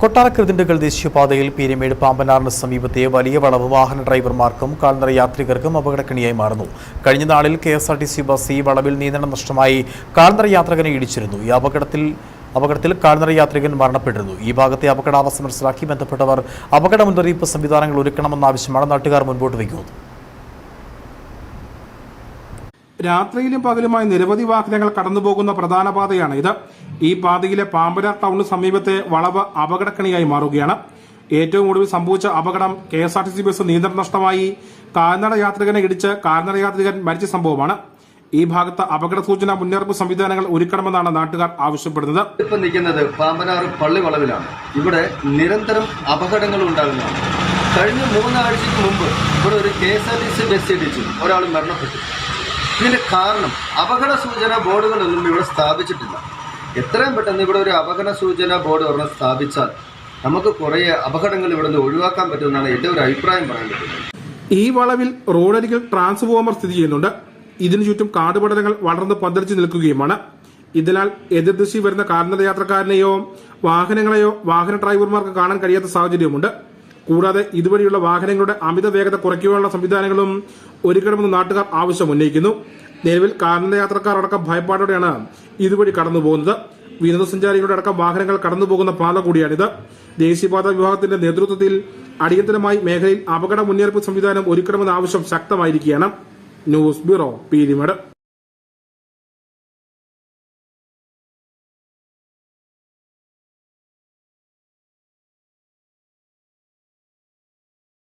കൊട്ടാരക്കൃതിണ്ടുകൾ ദേശീയപാതയിൽ പീരമേട് പാമ്പനാറിന് സമീപത്തെ വലിയ വളവ് വാഹന ഡ്രൈവർമാർക്കും കാൽനട യാത്രികർക്കും അപകടക്കണിയായി മാറുന്നു. കഴിഞ്ഞ നാളിൽ K S R T C bus ഈ വളവിൽ നിയന്ത്രണം നഷ്ടമായി കാൽനട യാത്രികനെ ഇടിച്ചിരുന്നു. ഈ അപകടത്തിൽ അപകടത്തിൽ കാൽനട യാത്രികൻ മരണപ്പെട്ടിരുന്നു. ഈ ഭാഗത്തെ അപകടാവസ്ഥ മനസ്സിലാക്കി ബന്ധപ്പെട്ടവർ അപകട മുന്നറിയിപ്പ് സംവിധാനങ്ങൾ ഒരുക്കണമെന്ന ആവശ്യമാണ് നാട്ടുകാർ മുൻപോട്ട് വയ്ക്കുന്നത്. രാത്രിയിലും പകലുമായി നിരവധി വാഹനങ്ങൾ കടന്നുപോകുന്ന പ്രധാന പാതയാണ് ഇത്. ഈ പാതയിലെ പാമ്പന ടൗണിന് സമീപത്തെ വളവ് അപകടക്കണിയായി മാറുകയാണ്. ഏറ്റവും ഒടുവിൽ സംഭവിച്ച അപകടം K S R T C bus നിയന്ത്രണം നഷ്ടമായി കാൽനട യാത്രികനെ ഇടിച്ച് കാൽനട യാത്രികൻ മരിച്ച സംഭവമാണ്. ഈ ഭാഗത്ത് അപകട സൂചന മുന്നറിയിപ്പ് സംവിധാനങ്ങൾ ഒരുക്കണമെന്നാണ് നാട്ടുകാർ ആവശ്യപ്പെടുന്നത്. ഇപ്പൊ നിൽക്കുന്നത് പാമ്പനാറ് പള്ളി വളവിലാണ്. ഇവിടെ നിരന്തരം അപകടങ്ങൾ ഉണ്ടാകുന്നതാണ്. കഴിഞ്ഞ മൂന്നാഴ്ചയ്ക്ക് മുമ്പ് ഇവിടെ ഒരു K S R T C bus ഇടിച്ചു. ഒരാൾ മരണപ്പെട്ടു. ഇതിന്റെ കാരണം അപകട സൂചന ബോർഡുകളൊന്നും ഇവിടെ സ്ഥാപിച്ചിട്ടില്ല. എത്രയും പെട്ടെന്ന് ഇവിടെ ഒരു അപകട സൂചന ബോർഡ് ഒരെണ്ണം സ്ഥാപിച്ചാൽ നമുക്ക് കുറേ അപകടങ്ങൾ ഇവിടെ നിന്ന് ഒഴിവാക്കാൻ പറ്റുമെന്നാണ് എന്റെ ഒരു അഭിപ്രായം പറ്റുന്നത്. ഈ വളവിൽ റോഡരികിൽ ട്രാൻസ്ഫോമർ സ്ഥിതി ചെയ്യുന്നുണ്ട്. ഇതിനു ചുറ്റും കാടുപടലങ്ങൾ വളർന്ന് പന്തലിച്ചു നിൽക്കുകയുമാണ്. ഇതിനാൽ എതിർദിശയിൽ വരുന്ന കാൽനട യാത്രക്കാരനെയോ വാഹനങ്ങളെയോ വാഹന ഡ്രൈവർമാർക്ക് കാണാൻ കഴിയാത്ത സാഹചര്യമുണ്ട് കൂടാതെ ഇതുവഴിയുള്ള വാഹനങ്ങളുടെ അമിത വേഗത കുറയ്ക്കുവാനുള്ള സംവിധാനങ്ങളും ഒരുക്കണമെന്ന് നാട്ടുകാർ ആവശ്യം ഉന്നയിക്കുന്നു. നിലവിൽ കാൽനട യാത്രക്കാർ അടക്കം ഭയപ്പാടോടെയാണ് ഇതുവഴി കടന്നു പോകുന്നത് വിനോദസഞ്ചാരികളുടെ അടക്കം വാഹനങ്ങൾ കടന്നുപോകുന്ന പാത കൂടിയാണിത്. ദേശീയപാത വിഭാഗത്തിന്റെ നേതൃത്വത്തിൽ അടിയന്തരമായി മേഖലയിൽ അപകട മുന്നറിയിപ്പ് സംവിധാനം ഒരുക്കണമെന്ന ആവശ്യം ശക്തമായിരിക്കുകയാണ്. News bureau Peermade.